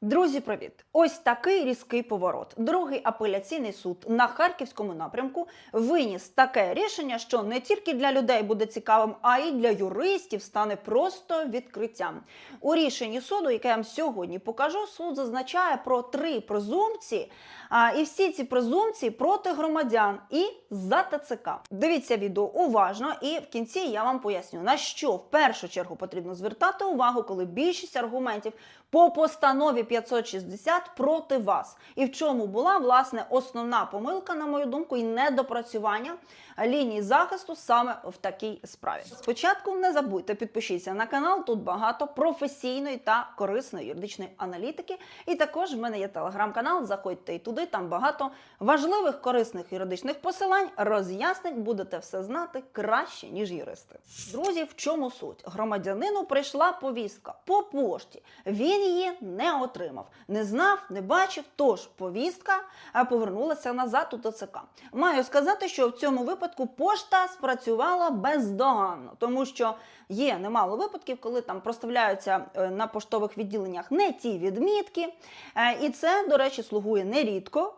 Друзі, привіт! Ось такий різкий поворот. Другий апеляційний суд на харківському напрямку виніс таке рішення, що не тільки для людей буде цікавим, а й для юристів стане просто відкриттям. У рішенні суду, яке я вам сьогодні покажу, суд зазначає про три презумпції, а, і всі ці презумпції проти громадян і за ТЦК. Дивіться відео уважно, і в кінці я вам поясню, на що в першу чергу потрібно звертати увагу, коли більшість аргументів по постанові 560 проти вас. І в чому була власне основна помилка, на мою думку, і недопрацювання лінії захисту саме в такій справі. Спочатку не забудьте підпишіться на канал. Тут багато професійної та корисної юридичної аналітики. І також в мене є телеграм-канал. Заходьте і туди. Там багато важливих корисних юридичних посилань, роз'яснень. Будете все знати краще ніж юристи. Друзі, в чому суть? Громадянину прийшла повістка по пошті. Він її не отримав, не знав, не бачив. Тож повістка повернулася назад у ТЦК. Маю сказати, що в цьому випадку пошта спрацювала бездоганно, тому що є немало випадків, коли там проставляються е, на поштових відділеннях не ті відмітки, Е, і це, до речі, слугує нерідко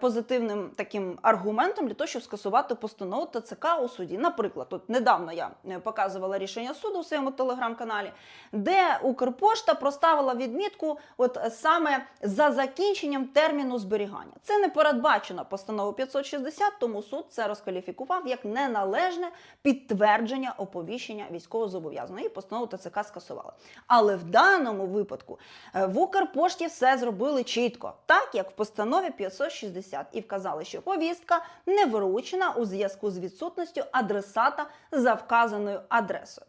позитивним таким аргументом для того, щоб скасувати постанову ТЦК у суді. Наприклад, от недавно я е, показувала рішення суду у своєму телеграм-каналі, де Укрпошта проставила відмітку, от е, саме за закінченням терміну зберігання. Це не передбачено постановою 560, тому суд це розкваліфікував як неналежне підтвердження оповіщення військовозобов'язаного. І постанову ТЦК скасували. Але в даному випадку е, в Укрпошті все зробили чітко, так як в постанові 560, і вказали, що повістка не вручена у зв'язку з відсутністю адресата за вказаною адресою.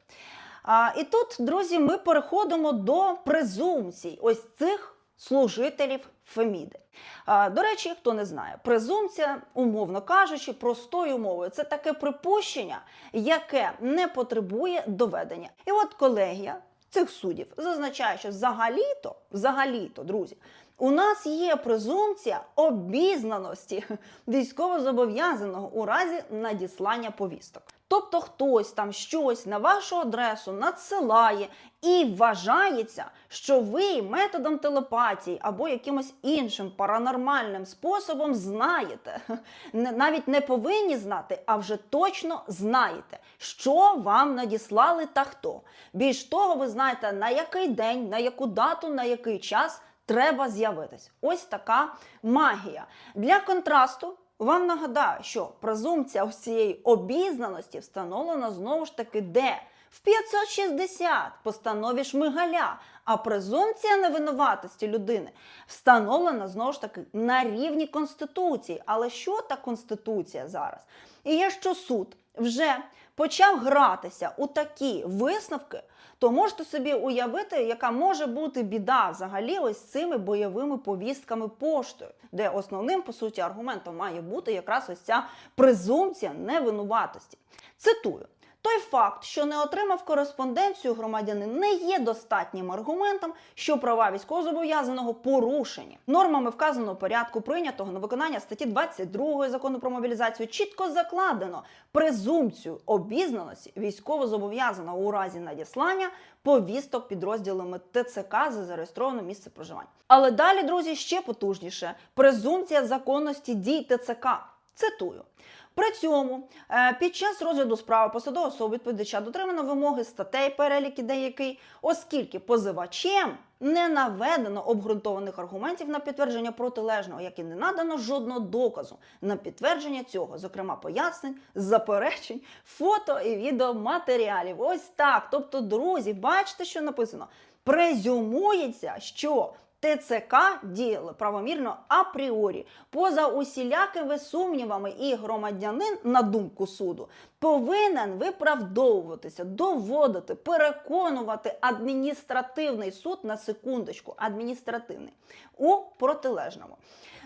А, і тут, друзі, ми переходимо до презумпцій ось цих служителів Феміди. А, до речі, хто не знає, презумпція, умовно кажучи, простою мовою, це таке припущення, яке не потребує доведення. І от колегія цих суддів зазначає, що взагалі-то, взагалі-то, друзі, у нас є презумпція обізнаності військовозобов'язаного у разі надіслання повісток. Тобто хтось там щось на вашу адресу надсилає і вважається, що ви методом телепатії або якимось іншим паранормальним способом знаєте. Навіть не повинні знати, а вже точно знаєте, що вам надіслали та хто. Більш того, ви знаєте, на який день, на яку дату, на який час треба з'явитись. Ось така магія. Для контрасту вам нагадаю, що презумпція ось обізнаності встановлена знову ж таки де? В 560 постанові Шмигаля. А презумпція невинуватості людини встановлена знову ж таки на рівні Конституції. Але що та Конституція зараз? І якщо суд вже почав гратися у такі висновки, то можете собі уявити, яка може бути біда взагалі ось цими бойовими повістками поштою, де основним по суті аргументом має бути якраз ось ця презумпція невинуватості. Цитую. Той факт, що не отримав кореспонденцію громадянин, не є достатнім аргументом, що права військовозобов'язаного порушені. Нормами вказаного порядку, прийнятого на виконання статті 22 закону про мобілізацію, чітко закладено презумпцію обізнаності військовозобов'язаного у разі надіслання повісток підрозділами ТЦК за зареєстроване місце проживання. Але далі, друзі, ще потужніше: презумпція законності дій ТЦК. Цитую. При цьому е, під час розгляду справи посадового особи відповідача дотримано вимоги статей переліки деякий, оскільки позивачем не наведено обґрунтованих аргументів на підтвердження протилежного, як і не надано жодного доказу на підтвердження цього, зокрема пояснень, заперечень, фото і відеоматеріалів. Ось так. Тобто, друзі, бачите, що написано? Презюмується, що ТЦК діяли правомірно апріорі, поза усілякими сумнівами, і громадянин, на думку суду, повинен виправдовуватися, доводити, переконувати адміністративний суд на секундочку, адміністративний у протилежному.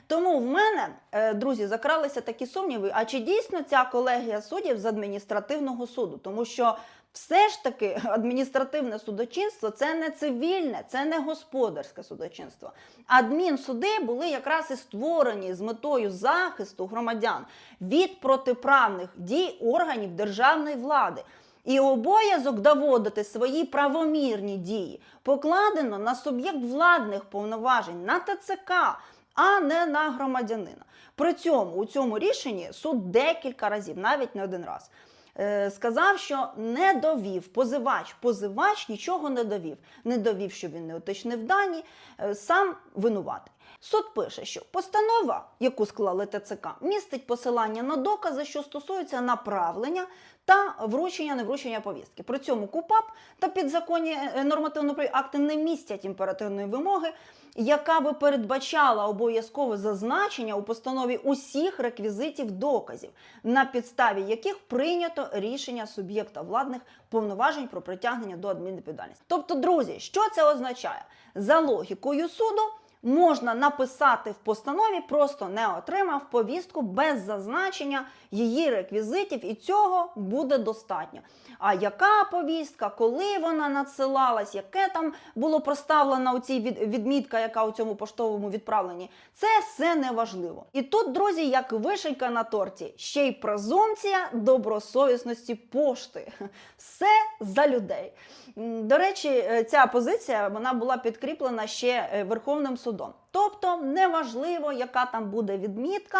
Тому в мене, е, друзі, закралися такі сумніви. А чи дійсно ця колегія суддів з адміністративного суду? Тому що все ж таки адміністративне судочинство це не цивільне, це не господарське судочинство. Адмінсуди були якраз і створені з метою захисту громадян від протиправних дій органів державної влади. І обов'язок доводити свої правомірні дії покладено на суб'єкт владних повноважень, на ТЦК, а не на громадянина. При цьому у цьому рішенні суд декілька разів, навіть не один раз, е, сказав, що не довів позивач. Позивач нічого не довів. Не довів, що він не уточнив дані, е, сам винуватий. Суд пише, що постанова, яку склали ТЦК, містить посилання на докази, що стосуються направлення та вручення невручення повістки. При цьому КУПАП та підзаконні е, нормативно-правові акти не містять імперативної вимоги, яка би передбачала обов'язкове зазначення у постанові усіх реквізитів доказів, на підставі яких прийнято рішення суб'єкта владних повноважень про притягнення до адмінвідповідальності. Тобто, друзі, що це означає? За логікою суду. Можна написати в постанові, просто не отримав повістку без зазначення її реквізитів, і цього буде достатньо. А яка повістка, коли вона надсилалась, яке там було проставлено у цій відмітка, яка у цьому поштовому відправленні, це все не важливо. І тут, друзі, як вишенька на торті, ще й презумпція добросовісності пошти. Все за людей. До речі, е, ця позиція вона була підкріплена ще е, Верховним судом. Тобто неважливо, яка там буде відмітка,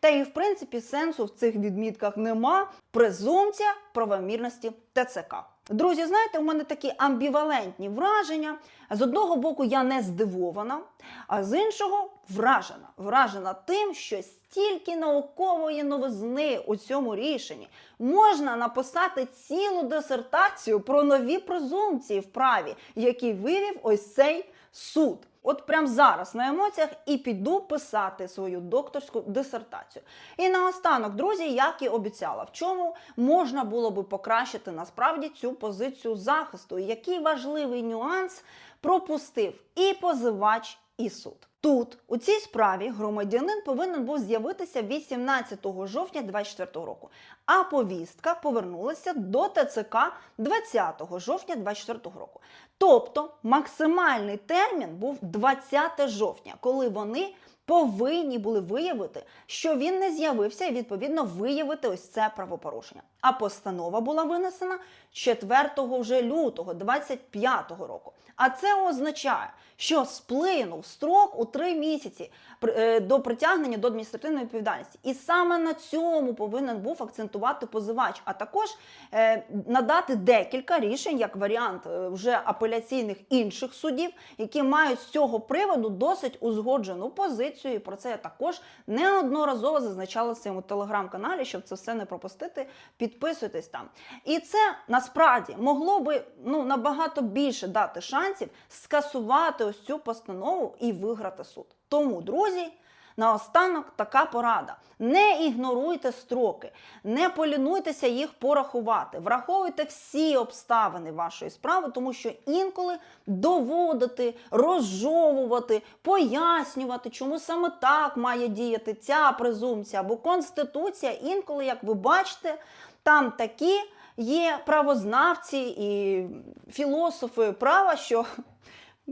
та і в принципі сенсу в цих відмітках нема. Презумпція правомірності ТЦК. Друзі, знаєте, у мене такі амбівалентні враження. З одного боку, я не здивована, а з іншого вражена. Вражена тим, що стільки наукової новизни у цьому рішенні можна написати цілу дисертацію про нові презумпції в праві, які вивів ось цей суд. От прямо зараз на емоціях і піду писати свою докторську дисертацію. І наостанок, друзі, як і обіцяла, в чому можна було би покращити насправді цю позицію захисту, і який важливий нюанс пропустив і позивач, і суд. Тут, у цій справі, громадянин повинен був з'явитися 18 жовтня 2024 року, а повістка повернулася до ТЦК 20 жовтня 2024 року. Тобто максимальний термін був 20 жовтня, коли вони повинні були виявити, що він не з'явився, і відповідно виявити ось це правопорушення. А постанова була винесена 4 вже лютого 25-го року. А це означає, що сплинув строк у 3 місяці е, до притягнення до адміністративної відповідальності. І саме на цьому повинен був акцентувати позивач, а також е, надати декілька рішень як варіант е, вже апеляційних інших судів, які мають з цього приводу досить узгоджену позицію. І про це я також неодноразово зазначала в своєму телеграм-каналі, щоб це все не пропустити. Підписуйтесь там. І це насправді могло би ну набагато більше дати шансів скасувати ось цю постанову і виграти суд. Тому, друзі. Наостанок така порада: не ігноруйте строки, не полінуйтеся їх порахувати, враховуйте всі обставини вашої справи, тому що інколи доводити, розжовувати, пояснювати, чому саме так має діяти ця презумпція або конституція. Інколи, як ви бачите, там такі є правознавці і філософи права, що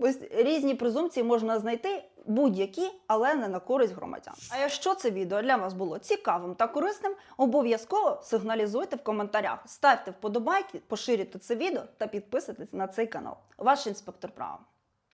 Ось різні презумпції можна знайти будь-які, але не на користь громадян. А якщо це відео для вас було цікавим та корисним, обов'язково сигналізуйте в коментарях, ставте вподобайки, поширюйте це відео та підписуйтесь на цей канал. Ваш інспектор права.